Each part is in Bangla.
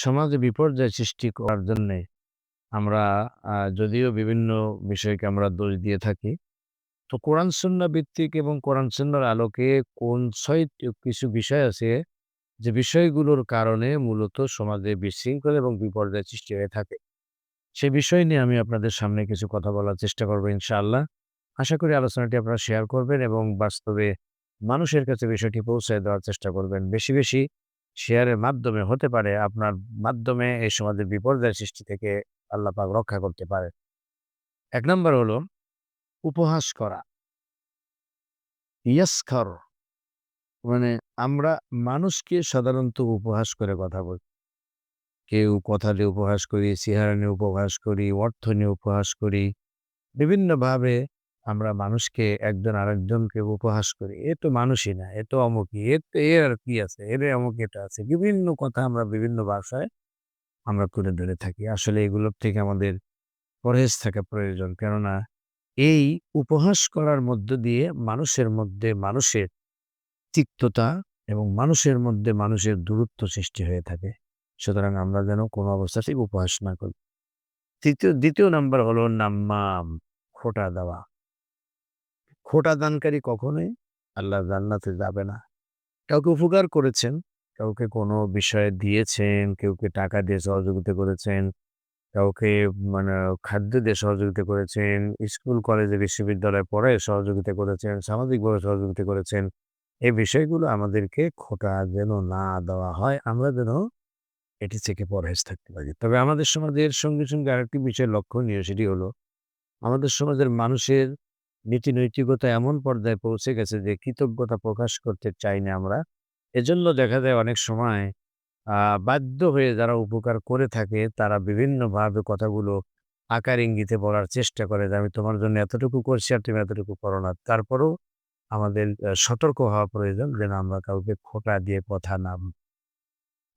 সমাজে বিপর্যয় সৃষ্টি করার জন্যে আমরা যদিও বিভিন্ন বিষয়কে আমরা দোষ দিয়ে থাকি। তো কোরআন সুন্নাহ ভিত্তিক এবং কোরআন সুন্নাহর আলোকে কোন ছয় কিছু বিষয় আছে যে বিষয়গুলোর কারণে মূলত সমাজে বিশৃঙ্খল এবং বিপর্যয় সৃষ্টি হয়ে থাকে। সে বিষয় নিয়ে আমি আপনাদের সামনে কিছু কথা বলার চেষ্টা করব ইনশাআল্লাহ। আশা করি আলোচনাটি আপনারা শেয়ার করবেন এবং বাস্তবে মানুষের কাছে বিষয়টি পৌঁছায় দেওয়ার চেষ্টা করবেন। বেশি, বেশি শেয়ারের মাধ্যমে হতে পারে আপনার মাধ্যমে এই সমাজের বিপর্যয় সৃষ্টি থেকে আল্লাহ পাক রক্ষা করতে পারে। ১ নাম্বার হলো উপহাস করা। ইয়াসখার মানে আমরা মানুষকে সাধারণত উপহাস করে কথা বলি। কেউ কথা দিয়ে উপহাস করি, চেহারা নিয়ে উপহাস করি, অর্থ নিয়ে উপহাস করি। বিভিন্নভাবে আমরা মানুষকে একজন আরেকজনকে উপহাস করি। এ তো মানুষই না, এ তো অমুকই, এর তো এর আর কি আছে, এর অমুক এটা আছে। বিভিন্ন কথা আমরা বিভিন্ন ভাষায় আমরা তুলে ধরে থাকি। আসলে এগুলোর থেকে আমাদের পরহেজ থাকা প্রয়োজন। কেননা এই উপহাস করার মধ্য দিয়ে মানুষের মধ্যে মানুষের তিক্ততা এবং মানুষের মধ্যে মানুষের দূরত্ব সৃষ্টি হয়ে থাকে। সুতরাং আমরা যেন কোনো অবস্থাতেই উপহাস না করি। তৃতীয় দ্বিতীয় নাম্বার হলো নাম্মাম, খোটা দেওয়া। খোঁটা দানকারী কখনোই আল্লাহর জান্নাতে যাবে না। কাউকে উপকার করেছেন, কাউকে কোনো বিষয়ে দিয়েছেন, কেউকে টাকা দিয়ে সহযোগিতা করেছেন, কাউকে মানে খাদ্য দিয়ে সহযোগিতা করেছেন, স্কুল, কলেজে, বিশ্ববিদ্যালয়ে পড়ায় সহযোগিতা করেছেন, সামাজিকভাবে সহযোগিতা করেছেন। এই বিষয়গুলো আমাদেরকে খোঁটা যেন না দেওয়া হয়, আমরা যেন এটি থেকে পরহেজ থাকতে পারি। তবে আমাদের সমাজের সঙ্গে, সঙ্গে আরেকটি বিষয় লক্ষণীয় সেটি হলো আমাদের সমাজের মানুষের নীতি নৈতিকতা এমন পর্যায়ে পৌঁছে গেছে যে কৃতজ্ঞতা প্রকাশ করতে চাই না আমরা। এজন্য দেখা যায় অনেক সময় বাধ্য হয়ে যারা উপকার করে থাকে তারা বিভিন্নভাবে কথাগুলো আকার ইঙ্গিতে বলার চেষ্টা করে যে, "আমি তোমার জন্য এতটুকু করছি আর তুমি এতটুকু করো না।" তারপরেও আমাদের সতর্ক হওয়া প্রয়োজন যেন আমরা কাউকে খোঁটা দিয়ে কথা না তৃতীয়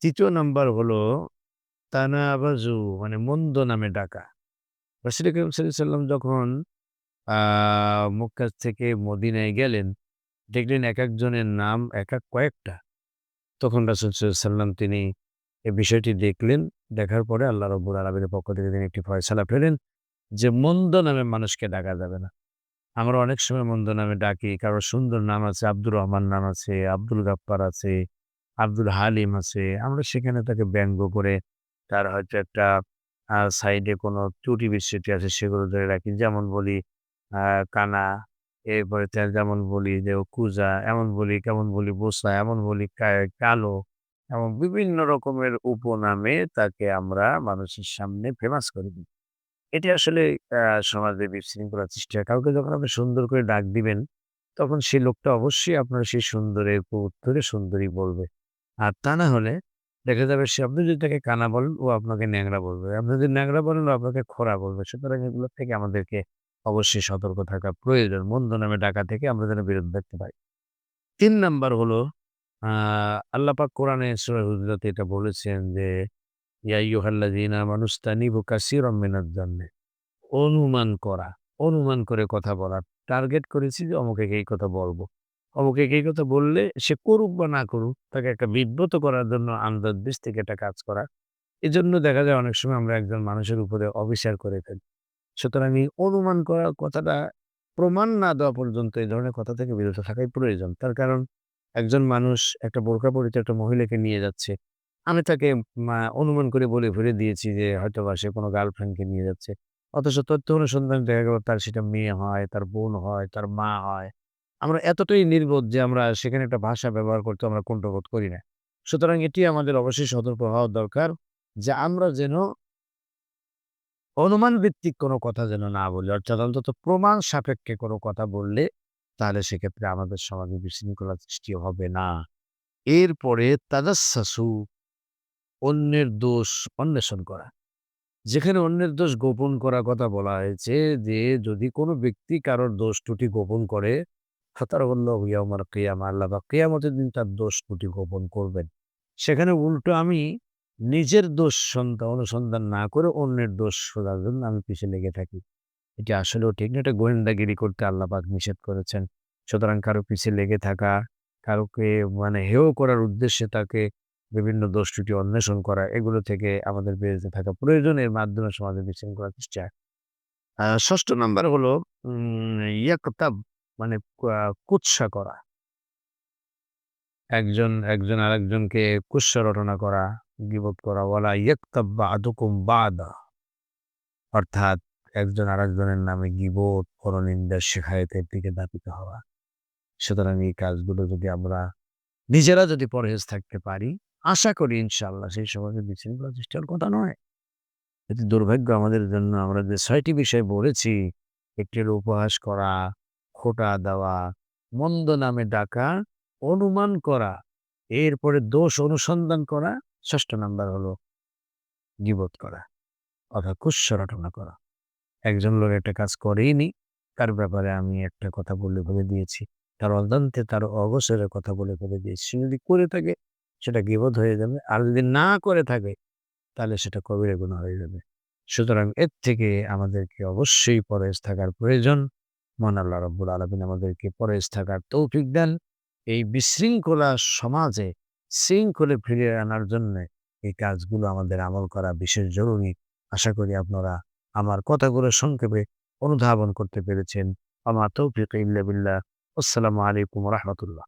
৩য় নাম্বার হলো তানাবাজু মানে মন্দ নামে ডাকা। রাসূল করিম সাল্লাম যখন মক্কা থেকে মদিনায় গেলেন, দেখলেন এক একজনের নাম এক এক কয়েকটা। তখন রাসূল সাল্লাম তিনি এ বিষয়টি দেখলেন। দেখার পরে আল্লাহ রাব্বুল আলামিনের পক্ষ থেকে তিনি একটি ফয়সালা পেলেন যে মন্দ নামে মানুষকে ডাকা যাবে না। আমরা অনেক সময় মন্দ নামে ডাকি। কারও সুন্দর নাম আছে, আব্দুর রহমান নাম আছে, আব্দুল গাফ্ফার আছে, আব্দুল হালিম আছে। আমরা সেখানে তাকে ব্যঙ্গ করে তার হয়তো একটা সাইডে কোনো ত্রুটি বিচ্যুতি আছে সেগুলো ধরে রাখি। যেমন বলি কানা, এরপরে যেমন বলি যে কুঁজা, এমন বলি, কেমন বলি বোসা, এমন বলি কালো, এমন বিভিন্ন রকমের উপনামে তাকে আমরা মানুষের সামনে ফেমাস করে দিই। এটি আসলে সমাজে বিশৃঙ্খলা সৃষ্টি হয়। কাউকে যখন আপনি সুন্দর করে ডাক দিবেন, তখন সেই লোকটা অবশ্যই আপনার সেই সুন্দরের উত্তরে সুন্দরী বলবে। আর তা না হলে দেখা যাবে সে আপনি যদি তাকে কানা বলেন, ও আপনাকে ন্যাংরা বলবে। আপনি যদি ন্যাংরা বলেন, ও আপনাকে খোরা বলবে। সুতরাং এগুলোর থেকে আমাদেরকে অবশ্যই সতর্ক থাকা প্রয়োজন। মন্দ নামে ডাকা থেকে আমরা যেন বিরত থাকতে পারি। তিন নাম্বার হলো আ আল্লাহ পাক কোরআনে হুজুরাতে এটা বলেছেন যে, "ইয়া আইয়ুহাল্লাযীনা আমানু ইজতানিবু কাসীরাম মিনাজ জান্নে" অনুমান করা, অনুমান করে কথা বলা। টার্গেট করেছি যে অমুকে এই কথা বলব। অমুকে এই কথা বললে সে করুক বা না করুক, তাকে একটা বিব্রত করার জন্য আন্দাজবিজ থেকে একটা কাজ করা। এজন্য দেখা যায় অনেক সময় আমরা একজন মানুষের উপরে অবিচার করে ফেলি। সুতরাং এই অনুমান করার কথাটা প্রমাণ না দেওয়া পর্যন্ত এই ধরনের কথা থেকে বিরত থাকাই প্রয়োজন। তার কারণ একজন মানুষ একটা বোরকা পরিহিত একটা মহিলাকে নিয়ে যাচ্ছে। আমি তাকে অনুমান করে বলে ভরে দিয়েছি যে হয়তো বা সে কোনো গার্লফ্রেন্ডকে নিয়ে যাচ্ছে। অথচ তথ্য অনুসন্ধান দেখা গেল তার সেটা মেয়ে হয়, তার বোন হয়, তার মা হয়। আমরা এতটাই নির্বোধ যে আমরা সেখানে একটা ভাষা ব্যবহার করতে আমরা কুণ্ঠাবোধ করি না। সুতরাং এটি আমাদের অবশ্যই সতর্ক হওয়া দরকার যে আমরা যেন অনুমান ভিত্তিক কোনো কথা যেন না বলি। অর্থাৎ অন্তত প্রমাণ সাপেক্ষে কোনো কথা বললে তাহলে সেক্ষেত্রে আমাদের সমাজে বিশৃঙ্খলা সৃষ্টি হবে না। এরপরে তাজাসসাসু অন্যের দোষ অন্বেষণ করা। যেখানে অন্যের দোষ গোপন করার কথা বলা হয়েছে যে, যদি কোনো ব্যক্তি কারোর দোষ ত্রুটি গোপন করে, ফাতারাহুল্লাহু ইয়াউমাল কিয়ামা, আল্লাহ পাক কিয়ামতের দিন তার দোষ ত্রুটি গোপন করবেন। সেখানে উল্টো আমি নিজের দোষ সন্ধ্যা অনুসন্ধান না করে অন্যের দোষ শোধার জন্য আমি পিছে লেগে থাকি। এটি আসলেও ঠিক না। এটা গোয়েন্দাগিরি করতে আল্লাহ পাক নিষেধ করেছেন। সুতরাং কারও পিছে লেগে থাকা, কারোকে মানে হেয় করার উদ্দেশ্যে তাকে বিভিন্ন দোষ ত্রুটি অন্বেষণ করা এগুলো থেকে আমাদের বিরত থাকা প্রয়োজন। এর মাধ্যমে সমাজে বিশৃঙ্খলা সৃষ্টি হয়। আ ৬ষ্ঠ নাম্বার হলো ইয়াকতাব মানে কুৎসা করা। একজন, একজন আরেকজনকে কুৎসা রটনা করা, গীবত করা। ওয়ালা ইয়াকতাব বা'দুকুম বা'দা। অর্থাৎ একজন আরেকজনের নামে গীবত, পরনিন্দা, শিকায়েতের দিকে ধাবিত হওয়া। সুতরাং এই কাজগুলো যদি আমরা নিজেরা যদি পরহেজ থাকতে পারি, আশা করি ইনশাআল্লাহ সেই সমাজে বিশৃঙ্খলা হওয়ার কথা নয়। এটি দুর্ভাগ্য আমাদের জন্য আমরা যে ৬ টি বিষয় বলেছি, একটি উপহাস করা, খোঁটা দেওয়া, মন্দ নামে ডাকা, অনুমান করা, এরপরে দোষ অনুসন্ধান করা, ৬ষ্ঠ নাম্বার হলো গিবোধ করা অর্থাৎ কুৎসা রটনা করা। একজন লোক একটা কাজ করেইনি, তার ব্যাপারে আমি একটা কথা বলে ফেলে দিয়েছি। তার অজান্তে তার অবসরের কথা বলে ফেলে দিয়েছি। যদি করে থাকে সেটা গিবোধ হয়ে যাবে। আর যদি না করে থাকে তাহলে সেটা কবিরা গুনাহ হয়ে যাবে। সুতরাং এর থেকে আমাদেরকে অবশ্যই পরহেজ থাকার প্রয়োজন। মহান আল্লাহ রাব্বুল আলামিন আমাদেরকে পরহেজ থাকার তৌফিক দেন। এই বিশৃঙ্খলা সমাজে শৃঙ্খলে ফিরিয়ে আনার জন্য এই কাজগুলো আমাদের আমল করা বিশেষ জরুরি। আশা করি আপনারা আমার কথাগুলো সংক্ষেপে অনুধাবন করতে পেরেছেন। আমার তৌফিক ইল্লা বিল্লাহ। আসসালামু আলাইকুম রাহমাতুল্লাহ।